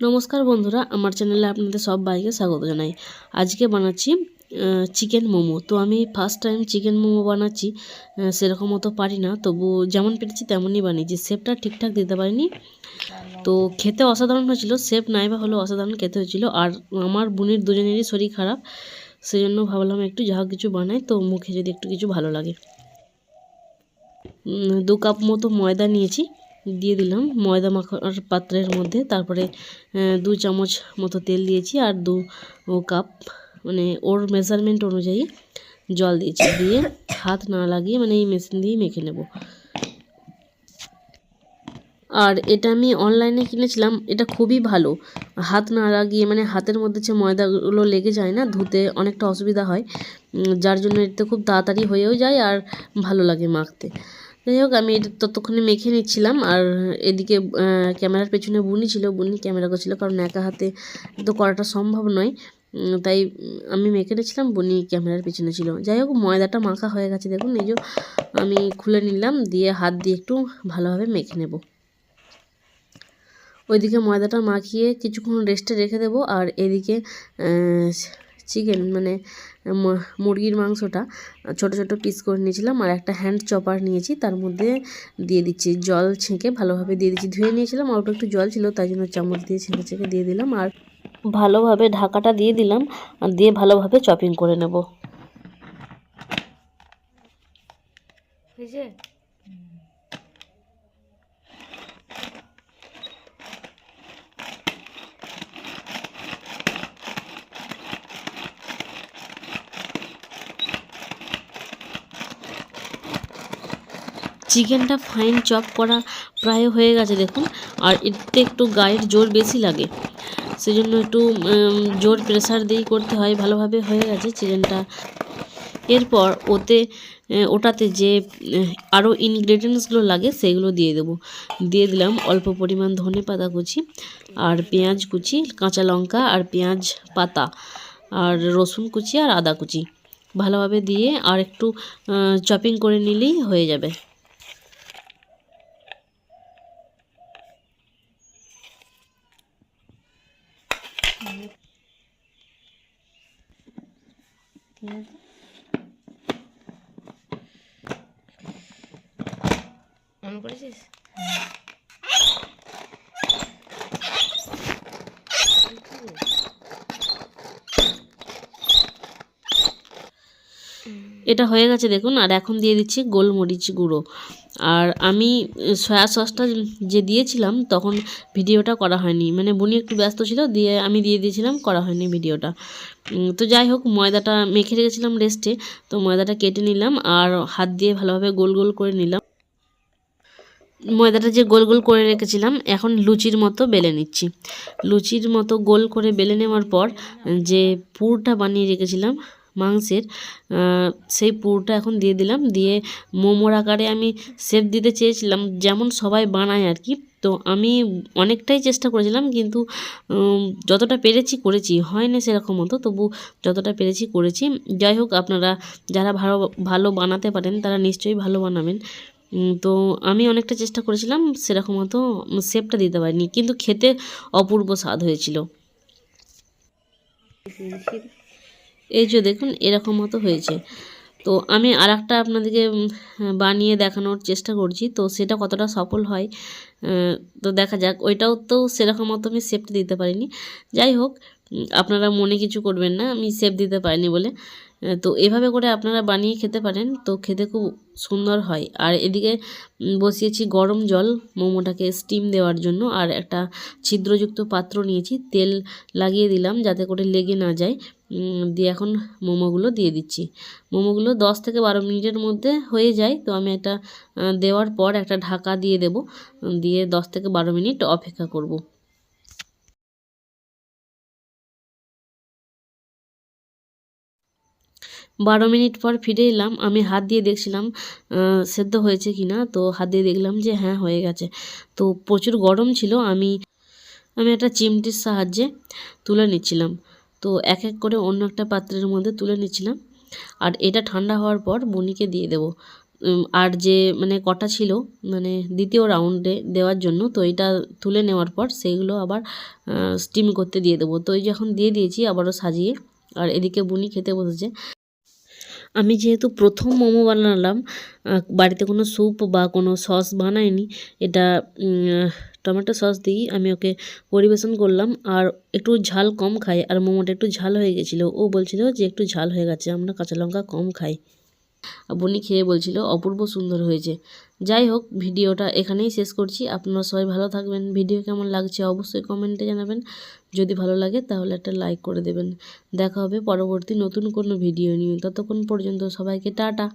নমস্কার বন্ধুরা, আমার চ্যানেলে আপনাদের সব বাইকে স্বাগত জানাই। আজকে বানাচ্ছি চিকেন মোমো। তো আমি ফার্স্ট টাইম চিকেন মোমো বানাচ্ছি সেরকম মতো পারি না। তবু যেমন পেরেছি তেমনই বানিয়েছি। শেপটা ঠিকঠাক দিতে পারিনি। তো খেতে অসাধারণ হয়েছিল। শেপ নাই বা হলেও অসাধারণ খেতে হয়েছিল। আর আমার বোনের দুজনেরই শরীর খারাপ সেই জন্য ভাবলাম একটু যা কিছু বানাই। তো মুখে যদি একটু কিছু ভালো লাগে। দু কাপ মতো ময়দা নিয়েছি। দিয়ে দিলাম ময়দা মাখার পাত্রের মধ্যে। তারপরে দু চামচ মতো তেল দিয়েছি আর দু কাপ মানে ওর মেজারমেন্ট অনুযায়ী জল দিয়েছি। দিয়ে হাত না লাগিয়ে মানে এই মেশিন দিয়েই মেখে নেব। আর এটা আমি অনলাইনে কিনেছিলাম, এটা খুবই ভালো। হাত না লাগিয়ে মানে হাতের মধ্যে যে ময়দাগুলো লেগে যায় না, ধুতে অনেকটা অসুবিধা হয়। যার জন্য এতে খুব তাড়াতাড়ি হয়েও যায় আর ভালো লাগে মাখতে। যাই হোক, আমি এটা ততক্ষণে মেখে নিচ্ছিলাম। আর এদিকে ক্যামেরার পেছনে বুনি ছিল বুনি ক্যামেরা করছিল, কারণ একা হাতে তো করাটা সম্ভব নয়। তাই আমি মেখে নিচ্ছিলাম, বুনি ক্যামেরার পেছনে ছিল। যাই হোক, ময়দাটা মাখা হয়ে গেছে, দেখুন যে আমি খুলে নিলাম, দিয়ে হাত দিয়ে একটু ভালোভাবে মেখে নেব। ওইদিকে ময়দাটা মাখিয়ে কিছুক্ষণ রেস্টে রেখে দেবো, আর এদিকে চিকেন মানে মুরগির মাংসটা ছোট ছোট পিস করে নিয়েছিলাম আর একটা হ্যান্ড চপার নিয়েছি, তার মধ্যে দিয়ে দিচ্ছি। জল ছেঁকে ভালোভাবে দিয়ে দিচ্ছি। ধুয়ে নিয়েছিলাম, অল্প একটু জল ছিল, তাই জন্য চামচ দিয়ে ছেঁকে ছেঁকে দিয়ে দিলাম আর ভালোভাবে ঢাকাটা দিয়ে দিলাম আর দিয়ে ভালোভাবে চপিং করে নেব। হয়েছে? চিকেনটা ফাইন চপ করা প্রায় হয়ে গেছে দেখুন। আর এতে একটু গায়ের জোর বেশি লাগে। সেজন্য একটু জোর প্রেসার দিয়েই করতে হয়, ভালোভাবে হয়ে গেছে চিকেনটা। এরপর ওতে ওটাতে যে আরও ইনগ্রেডিয়েন্টসগুলো লাগে সেগুলো দিয়ে দেবো। দিয়ে দিলাম অল্প পরিমাণ ধনে পাতা কুচি আর পেঁয়াজ কুচি, কাঁচা লঙ্কা আর পেঁয়াজ পাতা আর রসুন কুচি আর আদা কুচি। ভালোভাবে দিয়ে আর একটু চপিং করে নিলেই হয়ে যাবে। অন করেছিস এটা হয়ে গেছে দেখুন, আর এখন দিয়ে দিচ্ছি গোলমরিচ গুঁড়ো। আর আমি সয়া সসটা যে দিয়েছিলাম, তখন ভিডিওটা করা হয়নি। মানে বুনি একটু ব্যস্ত ছিল, দিয়ে আমি দিয়ে দিয়েছিলাম, করা হয়নি ভিডিওটা। তো যাই হোক, ময়দাটা মেখে রেখেছিলাম রেস্টে তো ময়দাটা কেটে নিলাম, আর হাত দিয়ে ভালোভাবে গোল গোল করে নিলাম। ময়দাটা যে গোল গোল করে রেখেছিলাম, এখন লুচির মতো বেলে নিচ্ছি। লুচির মতো গোল করে বেলে নেওয়ার পর, যে পুরটা বানিয়ে রেখেছিলাম মাংসের সেই পুরটা এখন দিয়ে দিলাম। দিয়ে মোমোর আকারে আমি শেপ দিতে চেয়েছিলাম, যেমন সবাই বানায় আর কি। তো আমি অনেকটাই চেষ্টা করেছিলাম, কিন্তু যতটা পেরেছি করেছি। হয় না সেরকম মতো, তবু যতটা পেরেছি করেছি। যাই হোক, আপনারা যারা ভালো ভালো বানাতে পারেন, তারা নিশ্চয়ই ভালো বানাবেন। তো আমি অনেকটা চেষ্টা করেছিলাম, সেরকম মতো শেপটা দিতে পারিনি। কিন্তু খেতে অপূর্ব স্বাদ হয়েছিল। এই যে দেখুন, এরকম মতো হয়েছে। তো আমি আর একটা আপনাদেরকে বানিয়ে দেখানোর চেষ্টা করছি। তো সেটা কতটা সফল হয় তো দেখা যাক। ওইটাও তো সেরকম মতো আমি সেফটি দিতে পারিনি। যাই হোক আপনারা মনে কিছু করবেন না, আমি সেফ দিতে পারিনি বলে। তো এভাবে করে আপনারা বানিয়ে খেতে পারেন তো খেতে খুব সুন্দর হয়। আর এদিকে বসিয়েছি গরম জল মোমোটাকে স্টিম দেওয়ার জন্য আর একটা ছিদ্রযুক্ত পাত্র নিয়েছি তেল লাগিয়ে দিলাম যাতে করে লেগে না যায়। দিয়ে এখন মোমোগুলো দিয়ে দিচ্ছি। মোমোগুলো দশ থেকে বারো মিনিটের মধ্যে হয়ে যায় তো আমি আহ, দেওয়ার পর একটা ঢাকা দিয়ে দেব। দিয়ে দশ থেকে বারো মিনিট অপেক্ষা করব। বারো মিনিট পর ফিরে এলাম। আমি হাত দিয়ে দেখছিলাম সেদ্ধ হয়েছে কি না তো হাত দিয়ে দেখলাম যে হ্যাঁ হয়ে গেছে। তো প্রচুর গরম ছিল। আমি আমি একটা চিমটির সাহায্যে তুলে নিচ্ছিলাম। তো এক এক করে অন্য একটা পাত্রের মধ্যে তুলে নিচ্ছিলাম। আর এটা ঠান্ডা হওয়ার পর বনিকে দিয়ে দেবো। আর যে মানে কটা ছিল মানে দ্বিতীয় রাউন্ডে দেওয়ার জন্য, তো এটা তুলে নেওয়ার পর সেইগুলো আবার স্টিম করতে দিয়ে দেবো। তো এই যখন দিয়ে দিয়েছি, আবারও সাজিয়ে, আর এদিকে বুনি খেতে বসেছে। আমি যেহেতু প্রথম মোমো বানালাম বাড়িতে কোনো স্যুপ বা কোনো সস বানাইনি, এটা টমেটো সস দিয়েই আমি ওকে পরিবেশন করলাম। আর একটু ঝাল কম খাই, আর মোমোটা একটু ঝাল হয়ে গেছিল। ও বলছিল যে একটু ঝাল হয়ে গেছে, আমরা কাঁচা লঙ্কা কম খাই। বনি খেয়ে বলছিল, অপূর্ব সুন্দর হয়েছে। যাই হোক, ভিডিওটা এখানেই শেষ করছি। আপনারা সবাই ভালো থাকবেন। ভিডিও কেমন লাগছে অবশ্যই কমেন্টে জানাবেন। যদি ভালো লাগে তাহলে একটা লাইক করে দেবেন। দেখা হবে পরবর্তী নতুন কোনো ভিডিও নিয়ে। ততক্ষণ পর্যন্ত সবাইকে টাটা।